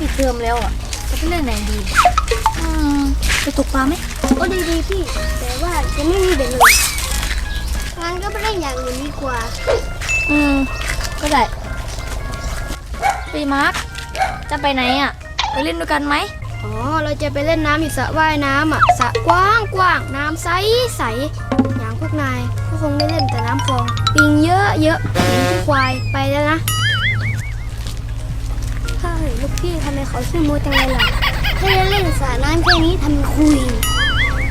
ปิดเทอมแล้วอะจะไปเล่นไหนดี อืมไปตกปลาไหมก็ดีดีๆพี่ แต่ว่าจะไม่มีเด็กเลยงั้นก็ไปเล่นอย่างอื่นดีกว่า อืม ก็ได้ปีมาร์คจะไปไหนอะ ไปเล่นด้วยกันไหมอ๋อ เราจะไปเล่นน้ำอยู่สระว่ายน้ำอะ สระกว้างกว้างๆน้ำใสใสๆอย่างพวกนายก็คงได้เล่นแต่น้ำคลอง ปิงเยอะเยอะปิงควายไปแล้วนะ เขาชื่อโมจังเลยล่ะแค่เล่นสระน้ำแค่นี้ทำไมคุย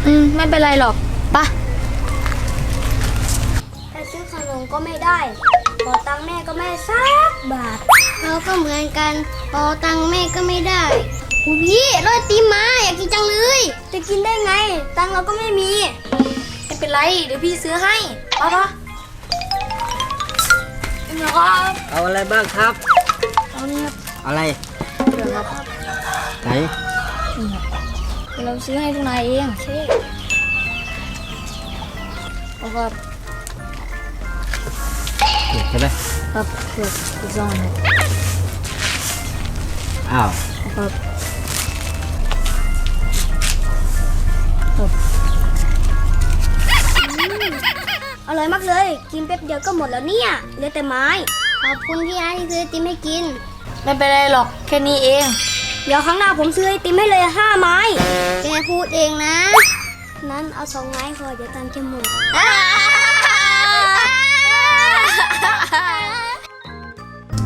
อืม ไม่เป็นไรหรอกปะถ้าซื้อขนมก็ไม่ได้ขอตังค์แม่ก็ไม่ได้สักบาท เราก็เหมือนกันขอตังค์แม่ก็ไม่ได้อุ๊ยพี่รถตีมมาอยากกินจังเลย จะกินได้ไง ตังค์เราก็ไม่มี ไม่เป็นไร เดี๋ยวพี่ซื้อให้ปะปะเป็นไงครับเอาอะไรบ้างครับ เอานี่ครับอะไรเดี๋ยว ครับไหนนี่ครับเดี๋ยวเราซื้อให้ทุกนายเองโอเคเอาครับเก็บใช่ไหมครับเพื่ออีกสองอันครับอ้าวเอาครับอร่อยมากเลย กินแป๊บเดียวก็หมดแล้วเนี่ยเหลือแต่ไม้ ขอบคุณพี่อาร์ตที่ซื้อไอติมให้กิน ไม่เป็นไรหรอกแค่นี้เอง เดี๋ยวครั้งหน้าผมซื้อไอติมให้เลยห้าไม้แกพูดเองนะ นั้นเอาสองไม้พอเดี๋ยวตันจะหมด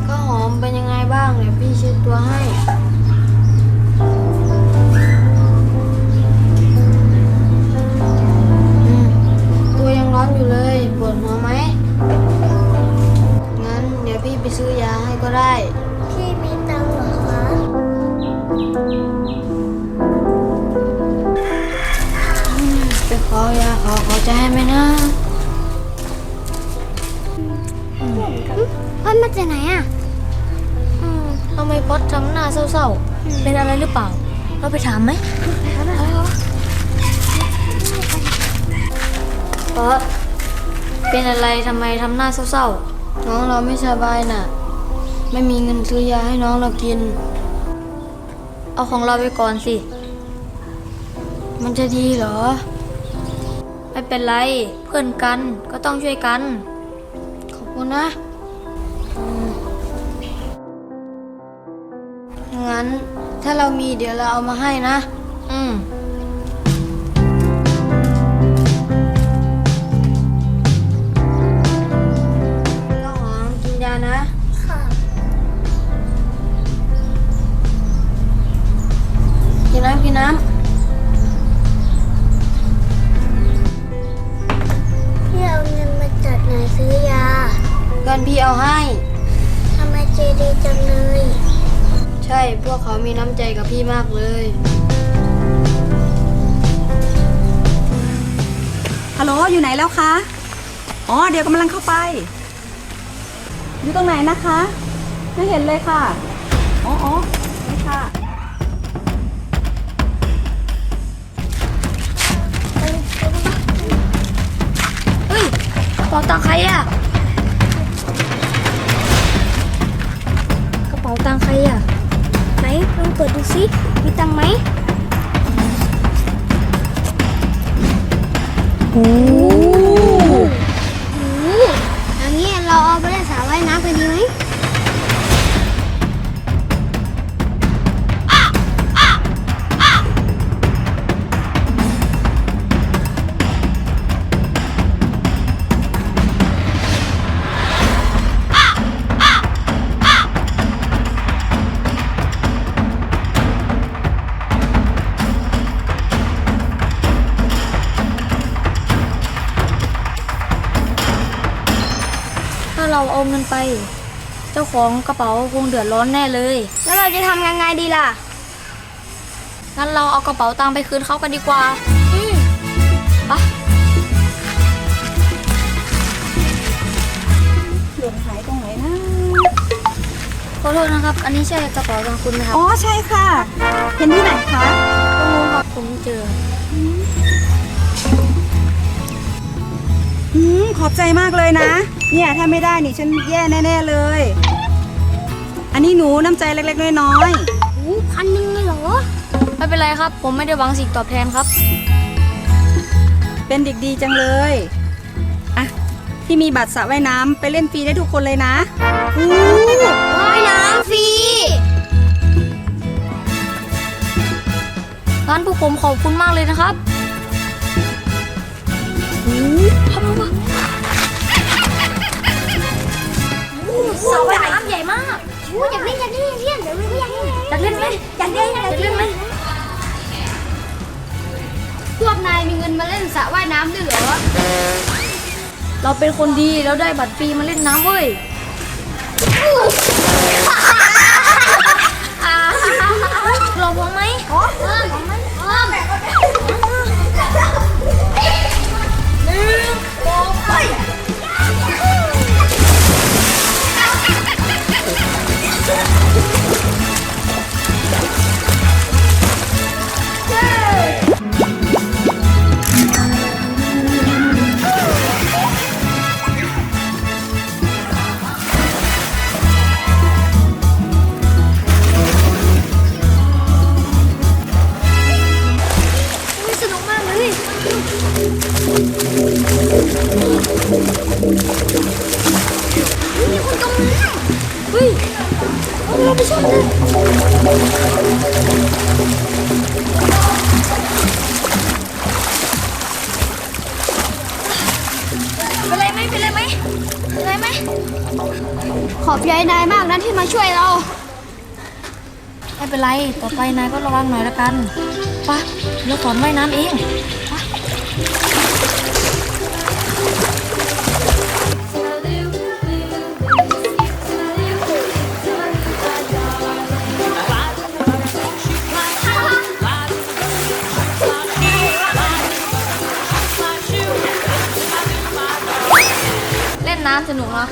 ก็หอมเป็นยังไงบ้างเดี๋ยวพี่เช็ดตัวให้ เศร้าๆ เป็นอะไรหรือเปล่า เราไปถามไหมป๊อตเป็นอะไรทำไมทำหน้าเศร้าๆ น้องเราไม่สบายน่ะ ไม่มีเงินซื้อยาให้น้องเรากิน เอาของเราไปก่อนสิ มันจะดีเหรอ ไม่เป็นไร เพื่อนกันก็ต้องช่วยกัน ขอบคุณนะ งั้น ถ้าเรามีเดี๋ยวเราเอามาให้นะ อืม พวกเขามีน้ำใจกับพี่มากเลยฮัลโหลอยู่ไหนแล้วคะอ๋อเดี๋ยวกำลังเข้าไป อยู่ตรงไหนนะคะ ไม่เห็นเลยค่ะอ๋ออ๋อนี่ค่ะเฮ้ยกระเป๋าตังค์ใครอะกระ โเราเอาเงินไป เจ้าของกระเป๋าคงเดือดร้อนแน่เลย แล้วเราจะทำยังไงดีล่ะ งั้นเราเอากระเป๋าตังค์ไปคืนเขากันดีกว่า อืมไปะหล่นหายตรงไหนนะ ขอโทษนะครับ อันนี้ใช่กระเป๋าตังค์คุณไหมครับอ๋อ ใช่ค่ะ เห็นที่ไหนคะ ตรงนู้นครับผมเจอ อืม ขอบใจมากเลยนะ เนี่ยถ้าไม่ได้นี่ฉันแย่แน่ๆเลย อันนี้หนูน้ำใจเล็กๆน้อยอู้พันหนึ่งเลยเหรอ ไม่เป็นไรครับ ผมไม่ได้หวังสิ่งตอบแทนครับเป็นเด็กดีจังเลยอะที่มีบัตรสระว่ายน้ำไปเล่นฟรีได้ทุกคนเลยนะอู้ว่ายน้ำฟรีงั้นพวกผมขอบคุณมากเลยนะครับ สระว่ายน้ำใหญ่มากอู้อยากเล่นอยากเล่นอยากเล่นเดี๋ยวเราก็อยากเล่นอยากเล่นไหมอยากเล่นอยากอยากเล่เล่นนไหมพวกนายมีเงินมาเล่นสระว่ายน้ำด้วยเหรอ เราเป็นคนดีแล้วได้บัตรฟรีมาเล่นน้ำเว้ย เป็นไหม ขอบใจนายมากนะที่มาช่วยเรา ไม่เป็นไร ต่อไปนายก็ระวังหน่อยละกันไปะเราสอนว่ายน้ำเอง นน้ำสนุกเนอะ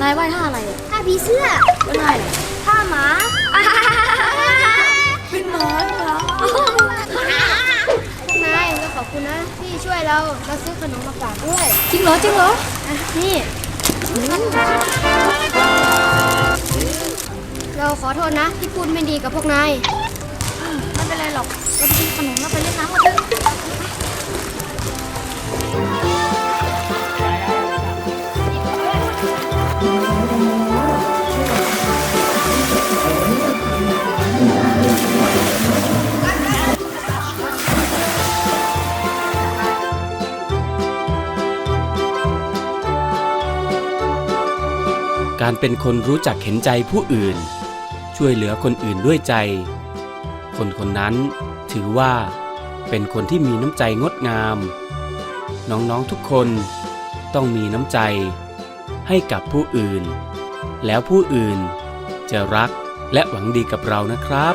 นายว่ายท่าอะไรอะถ้าผีเสื้อไม่ได้เลยถ้าหมาเป็นหมาเหรอนายเราขอบคุณนะที่ช่วยเราเราซื้อขนมมาฝากด้วยจริงเหรอจริงเหรออะนี่ เราขอโทษนะที่พูดไม่ดีกับพวกนาย ไม่เป็นไรหรอกเราไปกินขนมแล้วไปเล่นน้ำกันเถอะ การเป็นคนรู้จักเห็นใจผู้อื่น ช่วยเหลือคนอื่นด้วยใจ คนคนนั้นถือว่าเป็นคนที่มีน้ำใจงดงาม น้องๆทุกคนต้องมีน้ำใจให้กับผู้อื่น แล้วผู้อื่นจะรักและหวังดีกับเรานะครับ